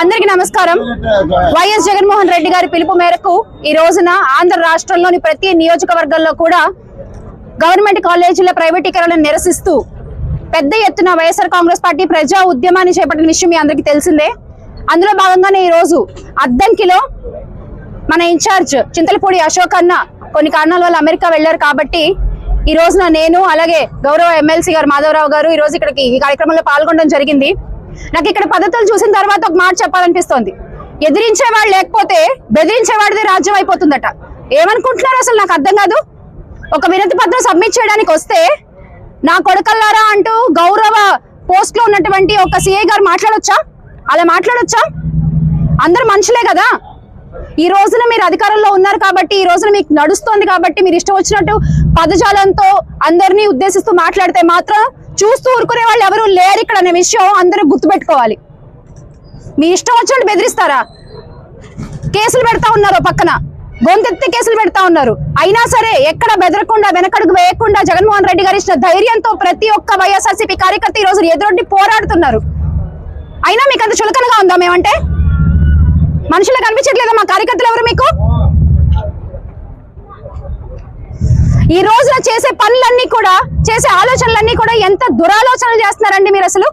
అందరికీ నమస్కారం. వైఎస్ జగన్మోహన్ రెడ్డి గారి పిలుపు మేరకు ఈ రోజున ఆంధ్ర రాష్ట్రంలోని ప్రతి నియోజకవర్గంలో కూడా గవర్నమెంట్ కాలేజీల ప్రైవేటీకరణను నిరసిస్తూ పెద్ద ఎత్తున వైఎస్ఆర్ కాంగ్రెస్ పార్టీ ప్రజా ఉద్యమాన్ని చేపట్టిన విషయం మీ అందరికీ తెలిసిందే. అందులో భాగంగానే ఈ రోజు అద్దంకిలో మన ఇన్ఛార్జ్ చింతలపూడి అశోక్ అన్న కొన్ని కారణాల వల్ల అమెరికా వెళ్ళారు కాబట్టి ఈ రోజున నేను అలాగే గౌరవ ఎమ్మెల్సీ గారు మాధవరావు గారు ఈ రోజు ఇక్కడికి ఈ కార్యక్రమంలో పాల్గొనడం జరిగింది. నాకు ఇక్కడ పద్ధతులు చూసిన తర్వాత ఒక మాట చెప్పాలనిపిస్తోంది. ఎదిరించేవాడు లేకపోతే బెదిరించేవాడిదే రాజ్యం అయిపోతుందట. ఏమనుకుంటున్నారు అసలు నాకు అర్థం కాదు. ఒక వినతి పత్రం సబ్మిట్ చేయడానికి వస్తే నా కొడుకల్లారా అంటూ గౌరవ పోస్ట్లో ఉన్నటువంటి ఒక సిఐ గారు మాట్లాడొచ్చా? అలా మాట్లాడొచ్చా? అందరు మనుషులే కదా. ఈ రోజున మీరు అధికారంలో ఉన్నారు కాబట్టి ఈ రోజున మీకు నడుస్తోంది కాబట్టి మీరు ఇష్టం వచ్చినట్టు పదజాలంతో అందరినీ ఉద్దేశిస్తూ మాట్లాడితే మాత్రం చూస్తూ ఊరుకునే వాళ్ళు ఎవరు లేరు ఇక్కడ అనే విషయం అందరూ గుర్తుపెట్టుకోవాలి. మీ ఇష్టం వచ్చినట్టు బెదిరిస్తారా? కేసులు పెడతా ఉన్నారు పక్కన. గొంతెత్తి కేసులు పెడతా ఉన్నారు. అయినా సరే ఎక్కడ బెదరకుండా వెనకడుగు వేయకుండా జగన్మోహన్ రెడ్డి గారు ఇచ్చిన ధైర్యంతో ప్రతి ఒక్క వైఎస్ఆర్సీపీ కార్యకర్త ఈ రోజు ఎదురొడ్డి పోరాడుతున్నారు. అయినా మీకు అంత చులకనగా ఉందా మేమంటే? మనుషులకు కనిపించట్లేదా మా కార్యకర్తలు ఎవరు మీకు? ఈ రోజున చేసే పనులన్నీ కూడా చేసే ఆలోచనలన్నీ కూడా ఎంత దురాలోచనలు చేస్తున్నారండి మీరు అసలు?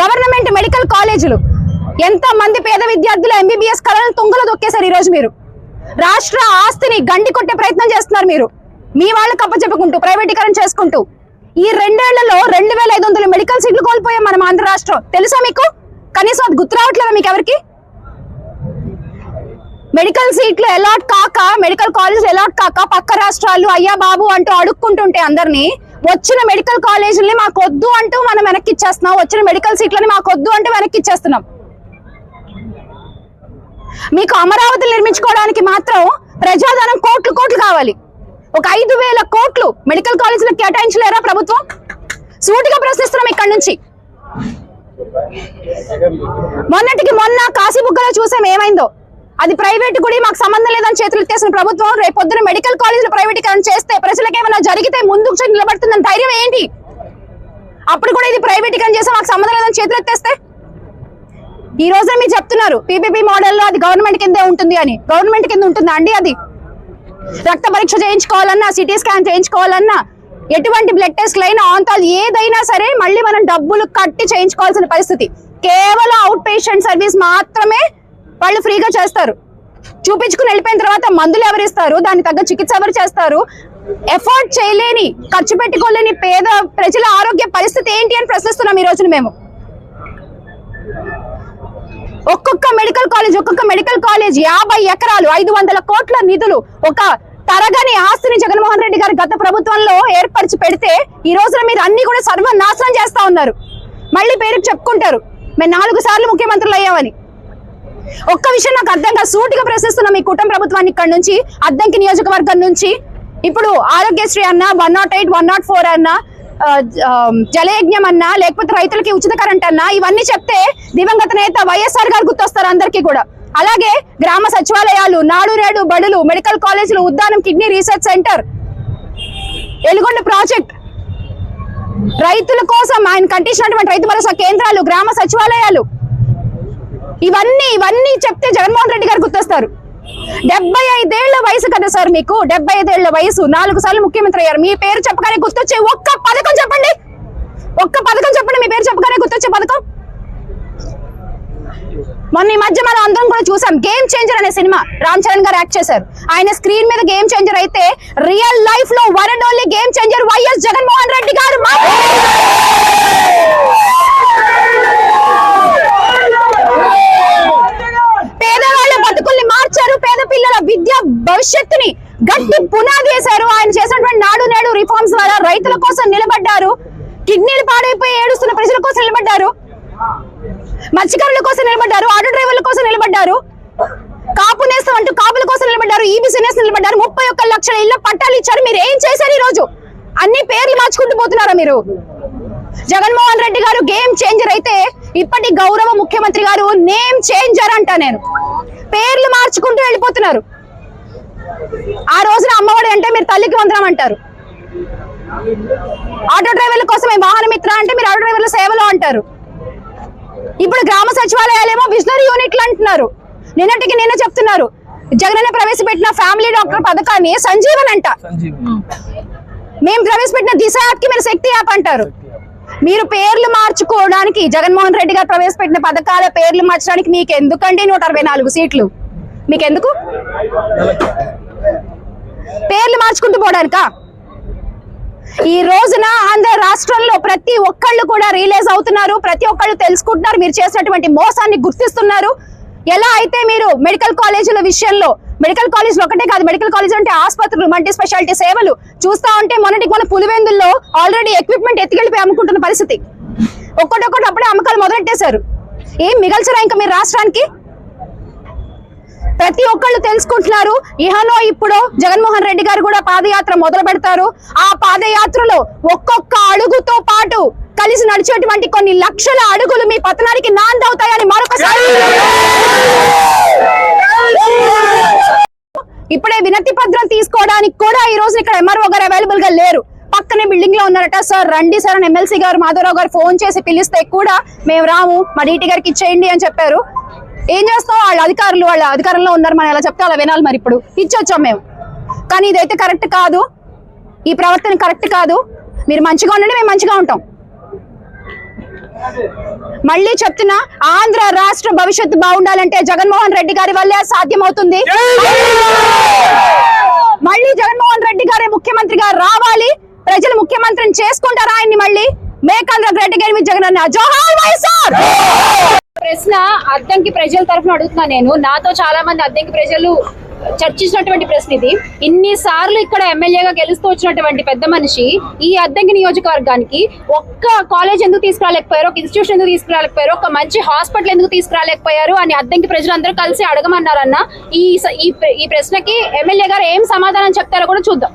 గవర్నమెంట్ మెడికల్ కాలేజీలు. ఎంత మంది పేద విద్యార్థులు ఎంబీబీఎస్ కళలను తుంగలు దొక్కేశారు ఈ రోజు మీరు? రాష్ట్ర ఆస్తిని గండి కొట్టే ప్రయత్నం చేస్తున్నారు మీరు. మీ వాళ్ళకి అప్పచెప్పుకుంటూ ప్రైవేటీకరణ చేసుకుంటూ. ఈ రెండేళ్ళలో రెండు వేల ఐదు మెడికల్ సీట్లు కోల్పోయాం మనం ఆంధ్ర రాష్ట్రం. తెలుసా మీకు? కనీసం అది గుర్తు రావట్లేదా మీకు ఎవరికి? మెడికల్ సీట్లు అలాట్ కాక మెడికల్ కాలేజ్ అలాట్ కాక పక్క రాష్ట్రాలు అయ్యా బాబు అంటూ అడుక్కుంటుంటే అందరినీ వచ్చిన మెడికల్ కాలేజీలని మాకు వద్దు అంటూ మనం వెనక్కి ఇచ్చేస్తున్నాం వచ్చిన మెడికల్ సీట్లని మాకు వద్దు అంటూ వెనక్కి ఇచ్చేస్తున్నాం మీకు అమరావతి నిర్మించుకోవడానికి మాత్రం ప్రజాధనం కోట్లు కోట్లు కావాలి. ఒక ఐదు వేల కోట్లు మెడికల్ కాలేజీలకు కేటాయించలేరా ప్రభుత్వం? సూటిగా ప్రశ్నిస్తున్నాం ఇక్కడి నుంచి. మొన్నటికి మొన్న కాశీబుగ్గలో చూసాం ఏమైందో? అది ప్రైవేట్ గుడి మాకు సంబంధం లేదని చేతులు ఎత్తేసిన ప్రభుత్వం రేపు పొద్దున మెడికల్ కాలేజీలు ప్రైవేటీకరణ చేస్తే ప్రజలకు ఏమైనా జరిగితే ముందుకు నిలబడుతుందని ధైర్యం ఏంటి? అప్పుడు కూడా ఇది ప్రైవేటీకరణ చేస్తే మాకు సంబంధం లేదని చేతులు ఎత్తేస్తే? ఈ రోజే మీరు చెప్తున్నారు పీపీపీ మోడల్లో అది గవర్నమెంట్ కిందే ఉంటుంది అని. గవర్నమెంట్ కింద ఉంటుందా అండి అది? రక్త పరీక్ష చేయించుకోవాలన్నా సిటీ స్కాన్ చేయించుకోవాలన్నా ఎటువంటి బ్లడ్ టెస్ట్ అయినా ఆంతాలు ఏదైనా సరే మళ్ళీ మనం డబ్బులు కట్టి చేయించుకోవాల్సిన పరిస్థితి. కేవలం అవుట్ పేషెంట్ సర్వీస్ మాత్రమే వాళ్ళు ఫ్రీగా చేస్తారు. చూపించుకుని వెళ్ళిపోయిన తర్వాత మందులు ఎవరు ఇస్తారు దానికి తగ్గ చికిత్స ఎవరు చేస్తారు? ఎఫోర్డ్ చేయలేని ఖర్చు పెట్టుకోలేని పేద ప్రజల ఆరోగ్య పరిస్థితి ఏంటి అని ప్రశ్నిస్తున్నాం ఈ రోజున మేము. ఒక్కొక్క మెడికల్ కాలేజ్ ఒక్కొక్క మెడికల్ కాలేజ్ యాభై ఎకరాలు ఐదు వందల కోట్ల నిధులు ఒక తరగని ఆస్తిని జగన్మోహన్ రెడ్డి గారు గత ప్రభుత్వంలో ఏర్పరిచి పెడితే ఈ రోజున మీరు అన్ని కూడా సర్వనాశనం చేస్తా ఉన్నారు. మళ్ళీ పేరుకు చెప్పుకుంటారు. మేము నాలుగు సార్లు ముఖ్యమంత్రులు అయ్యామని. ఒక్క విషయం నాకు అర్థం కాదు. సూటిగా ప్రశ్నిస్తున్న మీ కుటుంబ ప్రభుత్వాన్ని ఇక్కడ నుంచి అద్దంకి నియోజకవర్గం నుంచి ఇప్పుడు ఆరోగ్యశ్రీ అన్న one nought eight one nought four అన్న జలయజ్ఞం అన్నా లేకపోతే రైతులకి ఉచిత కరెంట్ అన్నా ఇవన్నీ చెప్తే దివంగత నేత వైఎస్ఆర్ గారు గుర్తొస్తారు అందరికీ కూడా. అలాగే గ్రామ సచివాలయాలు నాడు బడులు మెడికల్ కాలేజీలు Uddanam kidney research centre Veligonda project. రైతుల కోసం ఆయన కట్టించినటువంటి రైతు భరోసా కేంద్రాలు గ్రామ సచివాలయాలు ఇవన్నీ ఇవన్నీ చెప్తే జగన్మోహన్ రెడ్డి గారు గుర్తొస్తారు. డెబ్బై ఐదేళ్ళ వయసు కదా సార్ మీకు? డెబ్బై ఐదేళ్ళ వయసు. నాలుగు సార్లు ముఖ్యమంత్రి అయ్యారు. మీ పేరు చెప్పగానే గుర్తొచ్చే ఒక్క పథకం చెప్పండి. ఒక్క పథకం చెప్పండి మీ పేరు చెప్పగానే గుర్తొచ్చే పథకం. మొన్న ఈ మధ్య మనం అందరం కూడా చూసాం గేమ్ చేంజర్ అనే సినిమా రామ్ చరణ్ గారు యాక్ట్ చేశారు. ఆయన స్క్రీన్ మీద గేమ్ చేంజర్ అయితే రియల్ లైఫ్లో one and only game changer Y S Jaganmohan Reddy. చేశారు. ఆయన చేసినటువంటి నాడు నేడు రిఫార్మ్స్ ద్వారా రైతుల కోసం నిలబడ్డారు. కిడ్నీలు పాడైపోయి ఏడుస్తున్న ప్రజల కోసం నిలబడ్డారు. మత్స్యకారుల కోసం నిలబడ్డారు. ఆటో డ్రైవర్ల కోసం నిలబడ్డారు. కాపు నేస్తం అంటూ కాపుల కోసం నిలబడ్డారు. ఈబీసీ నేస్తం నిలబడ్డారు. ముప్పై ఒక్క లక్షల ఇళ్ళ పట్టాలు ఇచ్చారు. మీరు ఏం చేశారు ఈ రోజు అన్ని పేర్లు మార్చుకుంటూ పోతున్నారా మీరు? జగన్మోహన్ రెడ్డి గారు గేమ్ చేంజర్ అయితే ఇప్పటి గౌరవ ముఖ్యమంత్రి గారు నేమ్ చేంజర్ అంట నేను. పేర్లు మార్చుకుంటూ వెళ్ళిపోతున్నారు. ఆ రోజున అమ్మఒడి అంటే మీరు తల్లికి వందనం అంటారు. ఆటో డ్రైవర్ల కోసమే వాహన మిత్ర అంటే మీరు ఆటో డ్రైవర్ల సేవలో అంటారు. ఇప్పుడు గ్రామ సచివాలయాలేమో విజనరీ యూనిట్లు అంటున్నారు. నిన్నటికి నిన్న చెప్తున్నారు. జగనన్న ప్రవేశపెట్టిన ఫ్యామిలీ డాక్టర్ పథకాన్ని సంజీవన్ అంట. మేము ప్రవేశపెట్టిన దిశ యాప్కి మీరు శక్తి యాప్ అంటారు. మీరు పేర్లు మార్చుకోవడానికి జగన్మోహన్ రెడ్డి గారు ప్రవేశపెట్టిన పథకాల పేర్లు మార్చడానికి మీకు ఎందుకండి నూట అరవై మీకు ఎందుకు మీకెందుకు? పేర్లు మార్చుకుంటూ పోవడానికా? ఈ రోజున ఆంధ్ర రాష్ట్రంలో ప్రతి ఒక్కళ్ళు కూడా రియలైజ్ అవుతున్నారు ప్రతి ఒక్కళ్ళు తెలుసుకుంటున్నారు మీరు చేసినటువంటి మోసాన్ని గుర్తిస్తున్నారు. ఎలా అయితే మీరు మెడికల్ కాలేజీల విషయంలో మెడికల్ కాలేజీలు ఒకటే కాదు మెడికల్ కాలేజ్ అంటే ఆసుపత్రులు మల్టీ స్పెషాలిటీ సేవలు చూస్తా ఉంటే మొన్నటికి మన పులివెందుల్లో ఆల్రెడీ ఎక్విప్మెంట్ ఎత్తికెళ్ళిపోయి అమ్ముకుంటున్న పరిస్థితి. ఒక్కటొక్కటి అప్పుడే అమ్మకాలు మొదలెట్టేశారు. ఏం మిగల్చరా ఇంకా మీరు రాష్ట్రానికి? ప్రతి ఒక్కళ్ళు తెలుసుకుంటున్నారు. ఇహనో ఇప్పుడు జగన్మోహన్ రెడ్డి గారు కూడా పాదయాత్ర మొదలు పెడతారు. ఆ పాదయాత్రలో ఒక్కొక్క అడుగుతో పాటు కలిసి నడిచేటువంటి కొన్ని లక్షల అడుగులు మీ పతనానికి నాందవుతాయని మరొకసారి ఇప్పుడే వినతి పత్రం తీసుకోవడానికి కూడా ఈ రోజు ఇక్కడ ఎంఆర్ఓ గారు అవైలబుల్గా లేరు. పక్కనే బిల్డింగ్లో ఉన్నారట సార్ రండి సార్ అని ఎమ్మెల్సీ గారు మాధవరావు గారు ఫోన్ చేసి పిలిస్తే కూడా మేము రాము మా డీటీ గారికి ఇచ్చేయండి అని చెప్పారు. ఏం చేస్తాం వాళ్ళ అధికారులు వాళ్ళ అధికారంలో ఉన్నారు. మనం ఎలా చెప్తే అలా వినాలి మరి ఇప్పుడు. ఇచ్చొచ్చాం మేము. కానీ ఇదైతే కరెక్ట్ కాదు. ఈ ప్రవర్తన కరెక్ట్ కాదు. మీరు మంచిగా ఉండండి మేము మంచిగా ఉంటాం. మళ్ళీ చెప్తున్నా ఆంధ్ర రాష్ట్ర భవిష్యత్తు బాగుండాలంటే జగన్మోహన్ రెడ్డి గారి వల్లే సాధ్యమవుతుంది. మళ్ళీ జగన్మోహన్ రెడ్డి గారే ముఖ్యమంత్రి గారు రావాలి. ప్రజలు ముఖ్యమంత్రిని చేసుకుంటారా ఆయన్ని మళ్ళీ? మేకాంధ్ర రెడ్డి గారి మీద జగన్ అన్న జోహార్ వైఎస్ఆర్! ప్రశ్న అద్దంకి ప్రజల తరఫున అడుగుతున్నా నేను. నాతో చాలా మంది అద్దంకి ప్రజలు చర్చించినటువంటి ప్రశ్న ఇది. ఇన్ని సార్లు ఇక్కడ ఎమ్మెల్యేగా గెలుస్తూ వచ్చినటువంటి పెద్ద మనిషి ఈ అద్దంకి నియోజకవర్గానికి ఒక్క కాలేజ్ ఎందుకు తీసుకురాలేకపోయారు? ఒక ఇన్స్టిట్యూషన్ ఎందుకు తీసుకురాలేకపోయారు? ఒక మంచి హాస్పిటల్ ఎందుకు తీసుకురాలేకపోయారు? అని అద్దంకి ప్రజలందరూ కలిసి అడగమన్నారన్న ఈ ఈ ప్రశ్నకి ఎమ్మెల్యే గారు ఏం సమాధానం చెప్తారో కూడా చూద్దాం.